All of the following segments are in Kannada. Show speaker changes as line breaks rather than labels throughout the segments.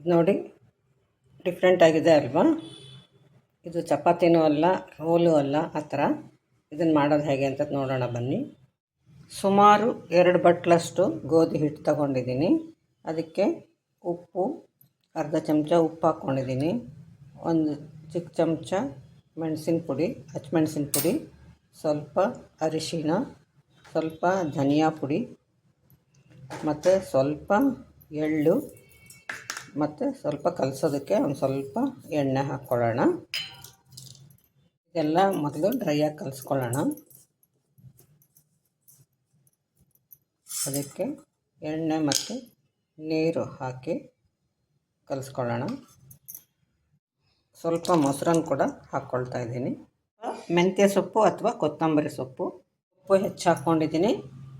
ಇದು ನೋಡಿ ಡಿಫ್ರೆಂಟ್ ಆಗಿದೆ ಅಲ್ವಾ? ಇದು ಚಪಾತಿನೂ ಅಲ್ಲ, ರೋಲು ಅಲ್ಲ, ಆ ಥರ. ಇದನ್ನು ಮಾಡೋದು ಹೇಗೆ ಅಂತ ನೋಡೋಣ ಬನ್ನಿ. ಸುಮಾರು ಎರಡು ಬಟ್ಲಷ್ಟು ಗೋಧಿ ಹಿಟ್ಟು ತಗೊಂಡಿದ್ದೀನಿ. ಅದಕ್ಕೆ ಉಪ್ಪು, ಅರ್ಧ ಚಮಚ ಉಪ್ಪು ಹಾಕ್ಕೊಂಡಿದ್ದೀನಿ. ಒಂದು ಚಿಕ್ಕ ಚಮಚ ಮೆಣಸಿನ ಪುಡಿ ಹಚ್ಚಮೆಣಸಿನ ಪುಡಿ, ಸ್ವಲ್ಪ ಅರಿಶಿಣ, ಸ್ವಲ್ಪ ಧನಿಯಾ ಪುಡಿ, ಮತ್ತು ಸ್ವಲ್ಪ ಎಳ್ಳು ಮತ್ತು ಸ್ವಲ್ಪ ಕಲಸೋದಕ್ಕೆ ಒಂದು ಸ್ವಲ್ಪ ಎಣ್ಣೆ ಹಾಕ್ಕೊಳ್ಳೋಣ. ಇದೆಲ್ಲ ಮೊದಲು ಡ್ರೈಯಾಗಿ ಕಲಿಸ್ಕೊಳ್ಳೋಣ. ಅದಕ್ಕೆ ಎಣ್ಣೆ ಮತ್ತು ನೀರು ಹಾಕಿ ಕಲಿಸ್ಕೊಳ್ಳೋಣ. ಸ್ವಲ್ಪ ಮೊಸರನ್ನು ಕೂಡ ಹಾಕ್ಕೊಳ್ತಾ ಇದ್ದೀನಿ. ಮೆಂತ್ಯ ಸೊಪ್ಪು ಅಥವಾ ಕೊತ್ತಂಬರಿ ಸೊಪ್ಪು. ಉಪ್ಪು ಹೆಚ್ಚು ಹಾಕ್ಕೊಂಡಿದ್ದೀನಿ.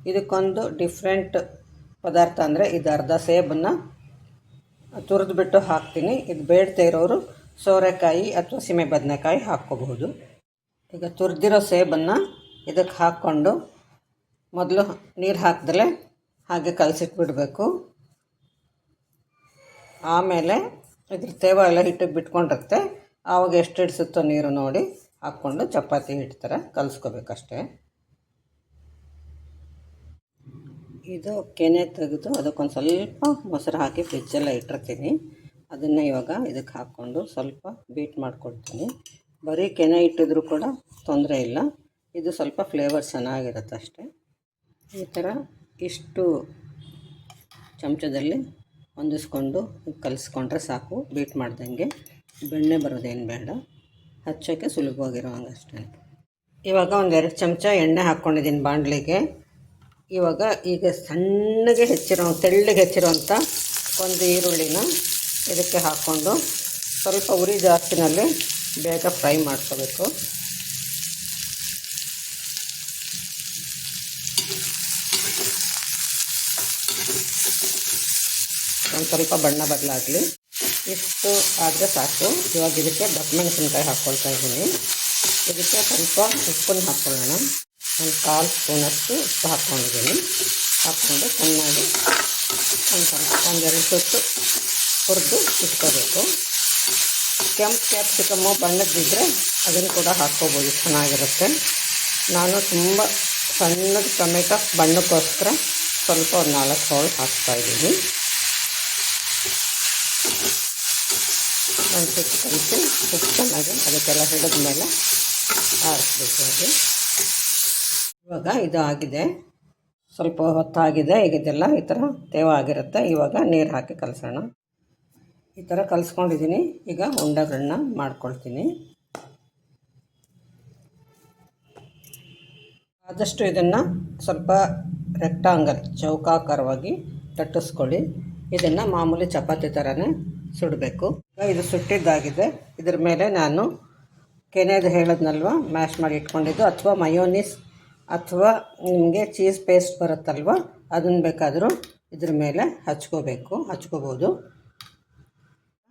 ಇದಕ್ಕೊಂದು ಡಿಫ್ರೆಂಟ್ ಪದಾರ್ಥ ಅಂದರೆ ಇದು ಅರ್ಧ ಸೇಬನ್ನು ತುರಿದ್ಬಿಟ್ಟು ಹಾಕ್ತೀನಿ. ಇದು ಬೇಡ್ತಾ ಇರೋರು ಸೋರೆಕಾಯಿ ಅಥವಾ ಸೀಮೆ ಬದನೆಕಾಯಿ ಹಾಕ್ಕೋಬಹುದು. ಈಗ ತುರಿದಿರೋ ಸೇಬನ್ನು ಇದಕ್ಕೆ ಹಾಕ್ಕೊಂಡು ಮೊದಲು ನೀರು ಹಾಕಿದ್ರೆ ಹಾಗೆ ಕಲಸಿಟ್ಬಿಡಬೇಕು. ಆಮೇಲೆ ಇದ್ರ ತೇವ ಎಲ್ಲ ಹಿಟ್ಟಿಗೆ ಬಿಟ್ಕೊಂಡಿರುತ್ತೆ. ಆವಾಗ ಎಷ್ಟು ಹಿಡಿಸುತ್ತೋ ನೀರು ನೋಡಿ ಹಾಕ್ಕೊಂಡು ಚಪಾತಿ ಹಿಟ್ಟು ಥರ ಕಲಿಸ್ಕೋಬೇಕಷ್ಟೇ. ಇದು ಕೆನೆ ತೆಗೆದು ಅದಕ್ಕೊಂದು ಸ್ವಲ್ಪ ಮೊಸರು ಹಾಕಿ ಫ್ರಿಜ್ಜೆಲ್ಲ ಇಟ್ಟಿರ್ತೀನಿ. ಅದನ್ನು ಇವಾಗ ಇದಕ್ಕೆ ಹಾಕ್ಕೊಂಡು ಸ್ವಲ್ಪ ಬೀಟ್ ಮಾಡ್ಕೊಳ್ತೀನಿ ಬರೀ ಕೆನೆ ಇಟ್ಟಿದ್ರೂ ಕೂಡ ತೊಂದರೆ ಇಲ್ಲ. ಇದು ಸ್ವಲ್ಪ ಫ್ಲೇವರ್ ಚೆನ್ನಾಗಿರುತ್ತೆ ಅಷ್ಟೇ. ಈ ಥರ ಇಷ್ಟು ಚಮಚದಲ್ಲಿ ಹೊಂದಿಸ್ಕೊಂಡು ಕಲಿಸ್ಕೊಂಡ್ರೆ ಸಾಕು. ಬೀಟ್ ಮಾಡ್ದಂಗೆ. ಬೆಣ್ಣೆ ಬರೋದೇನು ಬೇಡ. ಹಚ್ಚೋಕ್ಕೆ ಸುಲಭವಾಗಿರೋ ಹಂಗೆ ಅಷ್ಟೇ ಇವಾಗ ಒಂದೆರಡು ಚಮಚ ಎಣ್ಣೆ ಹಾಕ್ಕೊಂಡಿದ್ದೀನಿ ಬಾಣಲಿಗೆ. ಇವಾಗ ಈಗ ಸಣ್ಣಗೆ ಹೆಚ್ಚಿರೋ, ತೆಳ್ಳಗೆ ಹೆಚ್ಚಿರೋಂಥ ಒಂದು ಈರುಳ್ಳಿನ ಇದಕ್ಕೆ ಹಾಕ್ಕೊಂಡು ಸ್ವಲ್ಪ ಉರಿ ಜಾಸ್ತಿನಲ್ಲಿ ಬೇಗ ಫ್ರೈ ಮಾಡ್ಕೋಬೇಕು. ಒಂದು ಸ್ವಲ್ಪ ಬಣ್ಣ ಬದಲಾಗಲಿ. ಇಷ್ಟು ಆದರೆ ಸಾಕು. ಇವಾಗ ಇದಕ್ಕೆ ದಪ್ಪ ಮೆಣಸಿನ್ಕಾಯಿ ಹಾಕ್ಕೊಳ್ತಾ ಇದ್ದೀನಿ. ಇದಕ್ಕೆ ಸ್ವಲ್ಪ ಉಪ್ಪನ್ನು ಹಾಕ್ಕೊಳ್ಳೋಣ. ಒಂದು ಕಾಲು ಸ್ಪೂನಷ್ಟು ಉಪ್ಪು ಹಾಕ್ಕೊಂಡಿದ್ದೀನಿ. ಹಾಕ್ಕೊಂಡು ಚೆನ್ನಾಗಿ ಒಂದು ಸ್ವಲ್ಪ ಒಂದೆರಡು ಸುತ್ತು ಹುರಿದು ಇಟ್ಕೋಬೇಕು. ಕೆಂಪು ಕ್ಯಾಪ್ಸಿಕಮ್ಮು ಬಣ್ಣದ್ದಿದ್ದರೆ ಅದನ್ನು ಕೂಡ ಹಾಕ್ಕೋಬೋದು, ಚೆನ್ನಾಗಿರುತ್ತೆ. ನಾನು ತುಂಬ ಸಣ್ಣದ ಟೊಮೆಟೊ ಬಣ್ಣಕ್ಕೋಸ್ಕರ ಸ್ವಲ್ಪ ಒಂದು ನಾಲ್ಕು ಹೋಳು ಹಾಕ್ತಾಯಿದ್ದೀನಿ ಒಂದು ಸುತ್ತು ಕಲಿಸಿ ಚೆನ್ನಾಗಿ ಅದಕ್ಕೆಲ್ಲ ಹಿಡಿದ ಮೇಲೆ ಆರಿಸ್ಬೇಕು ಅದು ಇವಾಗ ಇದು ಆಗಿದೆ ಸ್ವಲ್ಪ ಹೊತ್ತಾಗಿದೆ. ಈಗ ಇದೆಲ್ಲ ಈ ಥರ ತೇವ ಆಗಿರುತ್ತೆ. ಇವಾಗ ನೀರು ಹಾಕಿ ಕಲಸೋಣ. ಈ ಥರ ಕಲಿಸ್ಕೊಂಡಿದ್ದೀನಿ ಈಗ ಉಂಡೆಗಳನ್ನ ಮಾಡ್ಕೊಳ್ತೀನಿ. ಆದಷ್ಟು ಇದನ್ನು ಸ್ವಲ್ಪ ರೆಕ್ಟಾಂಗಲ್ ಚೌಕಾಕಾರವಾಗಿ ತಟ್ಟಿಸ್ಕೊಳ್ಳಿ. ಇದನ್ನು ಮಾಮೂಲಿ ಚಪಾತಿ ಥರನೇ ಸುಡಬೇಕು. ಇದು ಸುಟ್ಟಿದ್ದಾಗಿದೆ. ಇದ್ರ ಮೇಲೆ ನಾನು ಕೆನೆದು ಹೇಳದ್ನಲ್ವ? ಮ್ಯಾಶ್ ಮಾಡಿ ಇಟ್ಕೊಂಡಿದ್ದು. ಅಥವಾ ಮಯೋನಿಸ್ ಅಥವಾ ನಿಮಗೆ ಚೀಸ್ ಪೇಸ್ಟ್ ಬರುತ್ತಲ್ವ, ಅದನ್ನ ಬೇಕಾದರೂ ಇದ್ರ ಮೇಲೆ ಹಚ್ಕೋಬೇಕು, ಹಚ್ಕೋಬೋದು.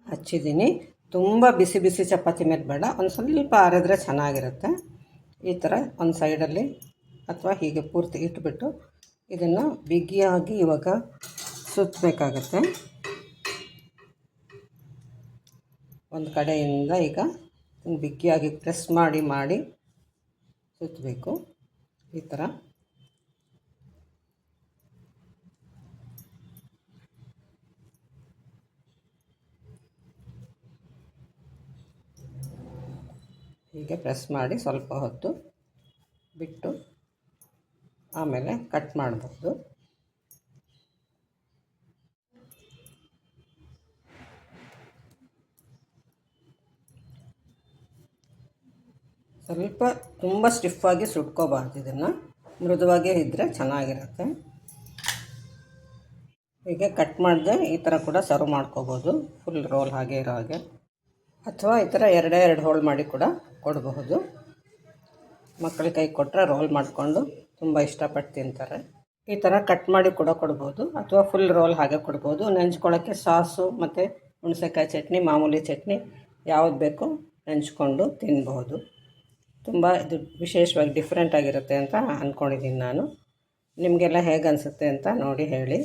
ಹಚ್ಚಿದ್ದೀನಿ. ತುಂಬ ಬಿಸಿ ಬಿಸಿ ಚಪಾತಿ ಮೇಲೆ ಬೇಡ, ಒಂದು ಸ್ವಲ್ಪ ಆರಿದ್ರೆ ಚೆನ್ನಾಗಿರುತ್ತೆ. ಈ ಥರ ಒಂದು ಸೈಡಲ್ಲಿ ಅಥವಾ ಹೀಗೆ ಪೂರ್ತಿ ಇಟ್ಬಿಟ್ಟು ಇದನ್ನು ಬಿಗಿಯಾಗಿ ಇವಾಗ ಸುತ್ತಬೇಕಾಗತ್ತೆ ಒಂದು ಕಡೆಯಿಂದ ಈಗ ಬಿಗಿಯಾಗಿ ಪ್ರೆಸ್ ಮಾಡಿ ಮಾಡಿ ಸುತ್ತಬೇಕು ಈ ಥರ ಹೀಗೆ ಪ್ರೆಸ್ ಮಾಡಿ ಸ್ವಲ್ಪ ಹೊತ್ತು ಬಿಟ್ಟು ಆಮೇಲೆ ಕಟ್ ಮಾಡ್ಬೋದು. ಸ್ವಲ್ಪ ತುಂಬ ಸ್ಟಿಫಾಗಿ ಸುಟ್ಕೋಬಾರ್ದು ಇದನ್ನು. ಮೃದುವಾಗೇ ಇದ್ದರೆ ಚೆನ್ನಾಗಿರುತ್ತೆ. ಹೀಗೆ ಕಟ್ ಮಾಡಿದೆ ಈ ಥರ ಕೂಡ ಸರ್ವ್ ಮಾಡ್ಕೋಬೋದು. ಫುಲ್ ರೋಲ್ ಹಾಗೆ ಇರೋ ಹಾಗೆ. ಅಥವಾ ಈ ಥರ ಎರಡೇ ಎರಡು ಹೋಲ್ ಮಾಡಿ ಕೂಡ ಕೊಡಬಹುದು. ಮಕ್ಕಳ ಕೈ ಕೊಟ್ಟರೆ ರೋಲ್ ಮಾಡಿಕೊಂಡು ತುಂಬ ಇಷ್ಟಪಟ್ಟು ತಿಂತಾರೆ. ಈ ಥರ ಕಟ್ ಮಾಡಿ ಕೂಡ ಕೊಡ್ಬೋದು. ಅಥವಾ ಫುಲ್ ರೋಲ್ ಹಾಗೆ ಕೊಡ್ಬೋದು. ನೆಂಚ್ಕೊಳ್ಳೋಕ್ಕೆ ಸಾಸು ಮತ್ತು ಹುಣಸೆಕಾಯಿ ಚಟ್ನಿ, ಮಾಮೂಲಿ ಚಟ್ನಿ ಯಾವ್ದು ಬೇಕು ನೆಂಚ್ಕೊಂಡು ತಿನ್ಬಹುದು. ತುಂಬ ಇದು ವಿಶೇಷವಾಗಿ ಡಿಫ್ರೆಂಟಾಗಿರುತ್ತೆ ಅಂತ ಅಂದ್ಕೊಂಡಿದ್ದೀನಿ ನಾನು. ನಿಮಗೆಲ್ಲ ಹೇಗೆ ಅನಿಸುತ್ತೆ ಅಂತ ನೋಡಿ ಹೇಳಿ.